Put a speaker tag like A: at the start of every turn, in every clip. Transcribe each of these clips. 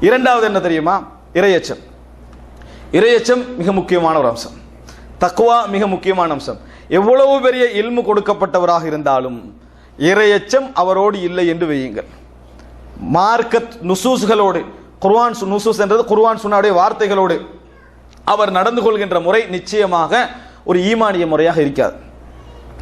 A: இரண்டாவது என்ன தெரியுமா? இரையச்சம். இரையச்சம் மிக முக்கியமான ஒரு அம்சம். தக்குவா மிக முக்கியமான அம்சம். எவ்வளவு பெரிய இல்மு கொடுக்கப்பட்டவராக இருந்தாலும் இரையச்சம் அவரோடு இல்லை என்று வையுங்கள். மார்க்கத் நுசூஸ்களோடு குர்வான் நுசூஸ் என்றது குர்வான் சுனாவுடைய வார்த்தைகளோடு அவர் நடந்து கொள்கின்ற முறை நிச்சயமாக ஒரு ஈமானிய முறையாக இருக்காது.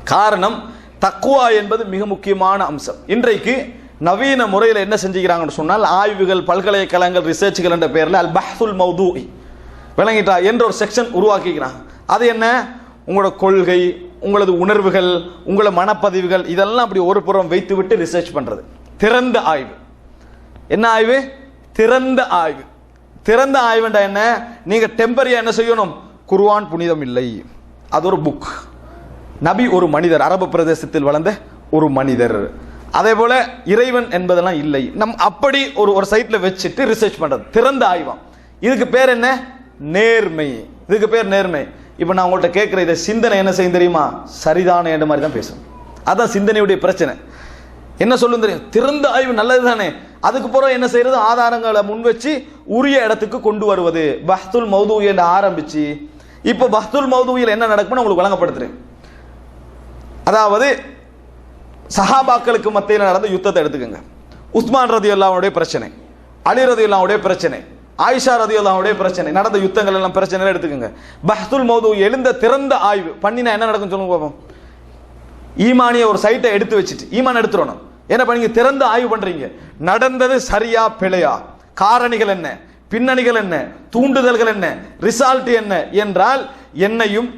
A: காரணம் தக்குவா என்பது மிக முக்கியமான அம்சம். இன்றைக்கு நவீன முறையில் என்ன செஞ்சுக்கிறாங்கன்னு சொன்னால் ஆய்வுகள் பல்கலைக்கழகங்கள் ரிசர்ச்கள் என்ற பெயரில் அல் பஹ்துல் மௌதூஇ விளங்கிட்டா என்ற ஒரு செக்ஷன் உருவாக்கிக்கிறாங்க. அது என்ன? உங்களோட கொள்கை உங்களது உணர்வுகள் உங்களோட மனப்பதிவுகள் இதெல்லாம் அப்படி ஒரு புறம் வைத்துவிட்டு ரிசர்ச் பண்ணுறது திறந்த ஆய்வு. என்ன ஆய்வு? திறந்த ஆய்வு. திறந்த ஆய்வுண்டா என்ன? நீங்கள் டெம்பரியா என்ன செய்யணும்? குர்வான் புனிதம் இல்லை. அது ஒரு புக் நபி ஒரு மனிதர். அரபு பிரதேசத்தில் வளர்ந்த ஒரு மனிதர். அதே போல இறைவன் என்பதெல்லாம் இல்லை. நம் அப்படி ஒரு ஒரு சைட்டில் வச்சுட்டு ரிசர்ச் பண்ணுறது திறந்த ஆய்வம். இதுக்கு பேர் என்ன? நேர்மை. இதுக்கு பேர் நேர்மை. இப்போ நான் உங்கள்கிட்ட கேட்குற இதை சிந்தனை என்ன செய்யும் தெரியுமா? சரிதானே என்ற மாதிரி தான் பேசும். அதான் சிந்தனையுடைய பிரச்சனை. என்ன சொல்லும் தெரியும்? திறந்த ஆய்வு நல்லது தானே அதுக்கு பிறகு என்ன செய்யறது? ஆதாரங்களை முன் வச்சு உரிய இடத்துக்கு கொண்டு வருவது. பஹ்துல் மௌதூயில் ஆரம்பிச்சு இப்போ பஹ்துல் மௌதூயில் என்ன நடக்கும்னு உங்களுக்கு வழங்கப்படுத்துறேன் அதாவது சஹாபாக்களுக்கு மத்தியில் நடந்த யுத்தத்தை எடுத்துக்கோங்க. உஸ்மான் ரதி அல்லாவுடைய பிரச்சனை அலி ரதி அல்லாவுடைய பிரச்சனை ஆயிஷா ரதி அல்லாவுடைய பிரச்சனை நடந்த யுத்தங்கள் எல்லாம் பிரச்சனை எடுத்துக்கோங்க. பஹ்துல் மௌது எழுந்த திறந்த ஆய்வு பண்ணினா என்ன நடக்கும் சொல்லுங்க பாப்போம். ஈமானிய ஒரு சைட்டை எடுத்து வச்சுட்டு ஈமான் எடுத்துடணும். என்ன பண்ணீங்க திறந்து ஆய்வு பண்றீங்க. நடந்தது சரியா பிழையா? காரணிகள் என்ன? பின்னணிகள் என்ன? தூண்டுதல்கள் என்ன? ரிசால்ட் என்ன? என்றால் என்னையும்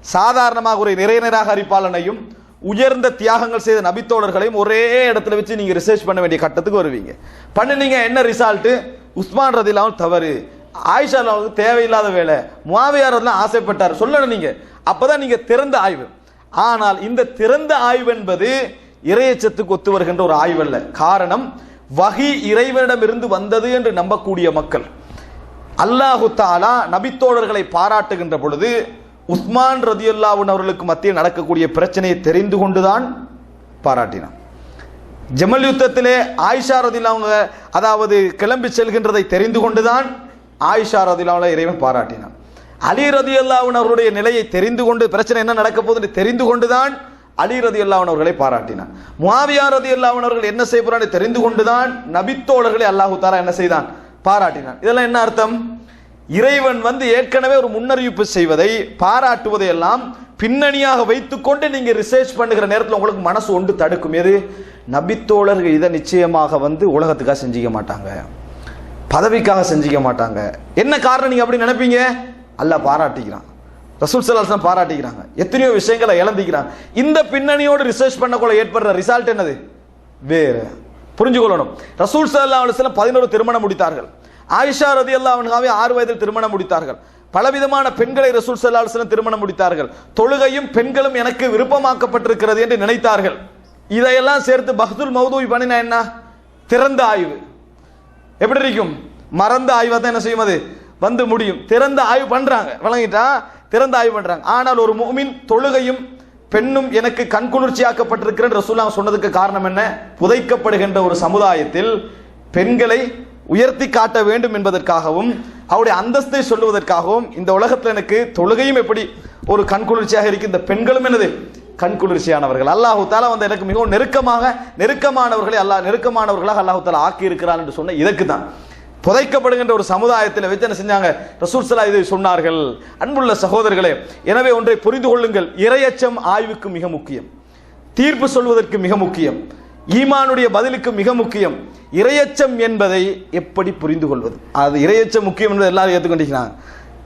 A: சாதாரணமாக ஒரு நிறைநராக அறிப்பாளனையும் உயர்ந்த தியாகங்கள் செய்த நபித்தோழர்களையும் ஒரே இடத்துல வச்சு நீங்க ரிசர்ச் பண்ண வேண்டிய கட்டத்துக்கு வருவீங்க. பண்ணுனீங்க என்ன ரிசால்ட்டு உஸ்மான் ரதிலாவும் தவறு. ஆயிஷா ரலியல்லாஹு தேவையில்லாத வேலை. மாவியார் ஆசைப்பட்டார். சொல்லணும் நீங்க. அப்பதான் நீங்க திறந்த ஆய்வு. ஆனால் இந்த திறந்த ஆய்வு என்பது இறையச்சத்துக்கு ஒத்து வருகின்ற ஒரு ஆய்வு அல்ல காரணம் வகி இறைவனிடமிருந்து வந்தது என்று நம்பக்கூடிய மக்கள். அல்லாஹு தாலா நபித்தோழர்களை பாராட்டுகின்ற பொழுது உஸ்மான் ரதியுல்லாவின் அவர்களுக்கு மத்தியில் நடக்கக்கூடிய பிரச்சனையை தெரிந்து கொண்டுதான் பாராட்டினான். ஜமல் யுத்தத்திலே ஆயிஷா ரதில் அவங்க அதாவது கிளம்பி செல்கின்றதை தெரிந்து கொண்டுதான் ஆயிஷா ரதில் இறைவன் பாராட்டினான். அலி ரதி அவருடைய நிலையை தெரிந்து கொண்டு பிரச்சனை என்ன நடக்க போகுதுன்னு தெரிந்து கொண்டுதான் அலி ரதி அவர்களை பாராட்டினான். முவாவியா ரதி அவர்கள் என்ன செய்ய போறான்னு தெரிந்து கொண்டுதான் நபித்தோழர்களை அல்லாஹு தாரா என்ன செய்தான்? பாராட்டினான். இதெல்லாம் என்ன அர்த்தம்? இறைவன் வந்து ஏற்கனவே ஒரு முன்னறிவிப்பு செய்வதை பாராட்டுவதை எல்லாம் பின்னணியாக வைத்துக்கொண்டு நீங்க ரிசர்ச் பண்ணுகிற நேரத்தில் உங்களுக்கு மனசு ஒன்று தடுக்கும். எது? நபித்தோழர்கள் இதை நிச்சயமாக வந்து உலகத்துக்காக செஞ்சிக்க மாட்டாங்க. பதவிக்காக செஞ்சிக்க மாட்டாங்க. என்ன காரணம் நீங்க அப்படி நினைப்பீங்க? அல்ல பாராட்டிக்கிறான். ரசூல் சலாசம் பாராட்டிக்கிறாங்க. எத்தனையோ விஷயங்களை இழந்திக்கிறாங்க இந்த பின்னணியோடு ரிசர்ச் பண்ணக்குள்ள ஏற்படுற ரிசல்ட் என்னது? வேறு. புரிஞ்சுக்கொள்ளணும். ரசூல் சல்லா அலுவலம் பதினோரு திருமணம் முடித்தார்கள். ஆயிஷா ரதி அல்லாஹாவே ஆறு வயதில் திருமணம் முடித்தார்கள். பலவிதமான பெண்களை ரசூல் சல்லா திருமணம் முடித்தார்கள். தொழுகையும் பெண்களும் எனக்கு விருப்பமாக்கப்பட்டிருக்கிறது என்று நினைத்தார்கள். இதையெல்லாம் சேர்த்து பஹதுல் மௌதூவி பண்ணினா என்ன? திறந்த ஆய்வு. எப்படி இருக்கும்? மறந்த ஆய்வை தான் என்ன செய்யும் அது? வந்து முடியும். திறந்த ஆய்வு பண்றாங்க. வழங்கிட்டா திறந்த ஆய்வு பண்றாங்க. ஆனால் ஒரு முஃமின் தொழுகையும் பெண்ணும் எனக்கு கண்குளிர்ச்சியாக்கப்பட்டிருக்கிறேன் ரசூல்லா சொன்னதுக்கு காரணம் என்ன? புதைக்கப்படுகின்ற ஒரு சமுதாயத்தில் பெண்களை உயர்த்தி காட்ட வேண்டும் என்பதற்காகவும் அவருடைய அந்தஸ்தை சொல்லுவதற்காகவும் இந்த உலகத்தில் எனக்கு தொழுகையும் எப்படி ஒரு கண்குளிர்ச்சியாக இருக்கு இந்த பெண்களும் என்னது? கண்குளிர்ச்சியானவர்கள் அல்லாஹு தாலா வந்து எனக்கு மிகவும் நெருக்கமாக நெருக்கமானவர்களை அல்லாஹ் நெருக்கமானவர்களாக அல்லாஹு தாலா ஆக்கி இருக்கிறான் என்று சொன்ன இதற்கு தான் புதைக்கப்படுகின்ற ஒரு சமுதாயத்தில் வச்சு என்ன செஞ்சாங்க? ரசூல் சலா இதை சொன்னார்கள். அன்புள்ள சகோதரர்களே எனவே ஒன்றை புரிந்து கொள்ளுங்கள். இரையச்சம் ஆய்வுக்கு மிக முக்கியம். தீர்ப்பு சொல்வதற்கு மிக முக்கியம். ஈமானுடைய பதிலுக்கு மிக முக்கியம். இரையச்சம் என்பதை எப்படி புரிந்து கொள்வது அது இரையச்சம் முக்கியம் என்பதை எல்லாரும் ஏற்றுக்கொண்டிருக்கிறாங்க.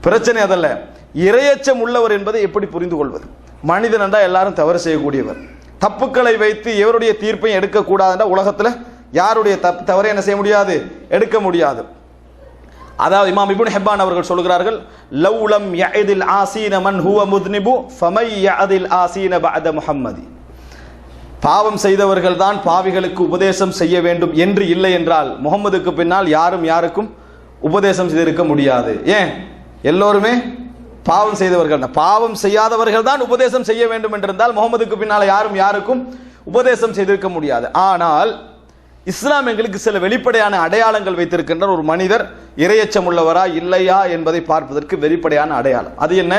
A: பிரச்சனை அதல்ல. இரையச்சம் உள்ளவர் என்பதை எப்படி புரிந்து கொள்வது மனிதன் என்றால் எல்லாரும் தவறு செய்யக்கூடியவர். தப்புக்களை வைத்து எவருடைய தீர்ப்பையும் எடுக்கக்கூடாதுன்றா உலகத்தில் யாருடைய தப் தவறை என்ன செய்ய முடியாது? எடுக்க முடியாது. அதாவது இமாம் இபுன் ஹெப்பான் அவர்கள் சொல்கிறார்கள் லவ்லம் யஅதில் ஆசீன மன் ஹுவ முத்னிபு ஃபமை யஅதில் ஆசீன பஅத முஹம்மதி. பாவம் செய்தவர்கள் தான் பாவிகளுக்கு உபதேசம் செய்ய வேண்டும் என்று இல்லை என்றால் முகம்மதுக்கு பின்னால் யாரும் யாருக்கும் உபதேசம் செய்திருக்க முடியாது. ஏன்? எல்லோருமே பாவம் செய்தவர்கள் தான். பாவம் செய்யாதவர்கள் தான் உபதேசம் செய்ய வேண்டும் என்றிருந்தால் முகமதுக்கு பின்னால் யாரும் யாருக்கும் உபதேசம் செய்திருக்க முடியாது. ஆனால் இஸ்லாம் எங்களுக்கு சில வெளிப்படையான அடையாளங்கள் வைத்திருக்கின்ற ஒரு மனிதர் இரையச்சம் உள்ளவரா இல்லையா என்பதை பார்ப்பதற்கு வெளிப்படையான அடையாளம். அது என்ன?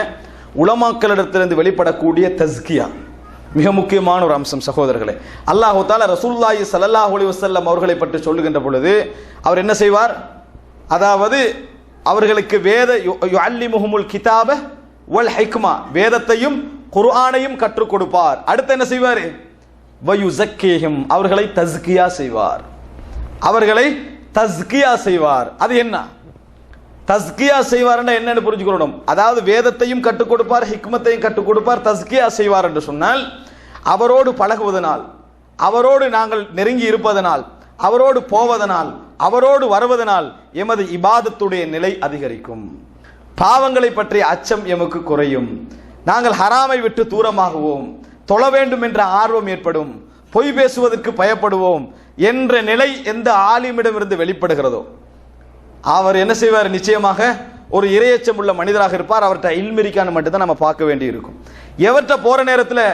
A: உலமாக்களிடத்திலிருந்து வெளிப்படக்கூடிய தஸ்கியா. மிக முக்கியமான ஒரு அம்சம் சகோதரர்களே. அல்லாஹு தால ரசூல்லாயி சல்லாஹ் அலி வசல்லம் அவர்களை பற்றி சொல்லுகின்ற பொழுது அவர் என்ன செய்வார்? அதாவது அவர்களுக்கு வேத அல்லி முகமுல் கிதாப வல் ஹைக்குமா வேதத்தையும் குர்ஆனையும் கற்றுக் கொடுப்பார். அடுத்து என்ன செய்வார்? வயுசக்கேஹிம் அவர்களை தஸ்கியா செய்வார். அவர்களை தஸ்கியா செய்வார். அது என்ன? தஸ்கியா செய்வார்னா என்னன்னு புரிஞ்சுக்கணும் அதாவது வேதத்தையும் கற்றுக் கொடுப்பார் ஹிக்மத்தையும் கற்றுக் கொடுப்பார் தஸ்கியா செய்வார் என்று சொன்னால் அவரோடு பழகுவதனால் அவரோடு நாங்கள் நெருங்கி இருப்பதனால் அவரோடு போவதனால் அவரோடு வருவதனால் எமது இபாதத்துடைய நிலை அதிகரிக்கும். பாவங்களை பற்றிய அச்சம் எமக்கு குறையும். நாங்கள் ஹராமை விட்டு தூரமாகுவோம். தொழ வேண்டும் என்ற ஆர்வம் ஏற்படும். பொய் பேசுவதற்கு பயப்படுவோம். என்ற நிலை எந்த ஆலிமிடமிருந்து வெளிப்படுகிறதோ அவர் என்ன செய்வார்? நிச்சயமாக ஒரு இரையச்சம் உள்ள மனிதராக இருப்பார். அவர்கிட்ட இல்மிரிக்கான்னு மட்டும்தான் நம்ம பார்க்க வேண்டி இருக்கும் எவர்கிட்ட போற நேரத்தில்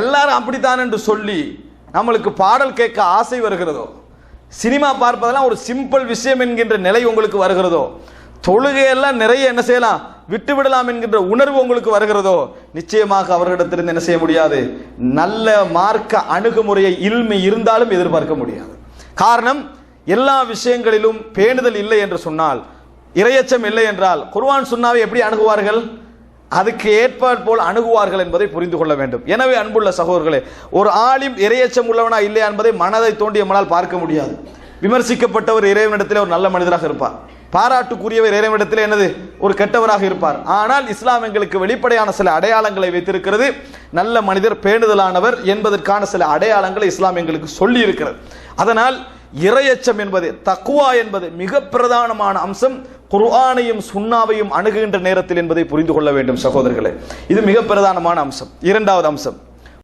A: எல்லாரும் அப்படித்தான் என்று சொல்லி நம்மளுக்கு பாடல் கேட்க ஆசை வருகிறதோ சினிமா பார்ப்பதெல்லாம் ஒரு சிம்பிள் விஷயம் என்கின்ற நிலை உங்களுக்கு வருகிறதோ தொழுகையெல்லாம் நிறைய என்ன செய்யலாம்? விட்டு விடலாம் என்கின்ற உணர்வு உங்களுக்கு வருகிறதோ நிச்சயமாக அவர்களிடத்திலிருந்து என்ன செய்ய முடியாது? நல்ல மார்க்க அணுகுமுறையை இல்மை இருந்தாலும் எதிர்பார்க்க முடியாது. காரணம் எல்லா விஷயங்களிலும் பேணுதல் இல்லை என்று சொன்னால் இரையச்சம் இல்லை என்றால் குர்வான் சுண்ணாவை எப்படி அணுகுவார்கள்? அதுக்கு ஏற்பாடு போல் அணுகுவார்கள் என்பதை புரிந்து கொள்ள வேண்டும். எனவே அன்புள்ள சகோதரர்களே ஒரு ஆளும் இரையச்சம் உள்ளவனா இல்லையா என்பதை மனதை தோண்டி நம்மளால் பார்க்க முடியாது. விமர்சிக்கப்பட்டவர் இறைவனிடத்தில் ஒரு நல்ல மனிதராக இருப்பார். பாராட்டுக்குரியவர் இறைவனிடத்தில் என்னது? ஒரு கெட்டவராக இருப்பார். ஆனால் இஸ்லாம் எங்களுக்கு வெளிப்படையான சில அடையாளங்களை வைத்திருக்கிறது. நல்ல மனிதர் பேணுதலானவர் என்பதற்கான சில அடையாளங்களை இஸ்லாம் எங்களுக்கு சொல்லி இருக்கிறது அதனால் இரையச்சம் என்பது தக்குவா என்பது மிக பிரதானமான அம்சம். குர்ஆனையும் சுண்ணாவையும் அணுகுகின்ற நேரத்தில் என்பதை புரிந்து கொள்ள வேண்டும் சகோதரர்களே. இது மிக பிரதானமான அம்சம். இரண்டாவது அம்சம்.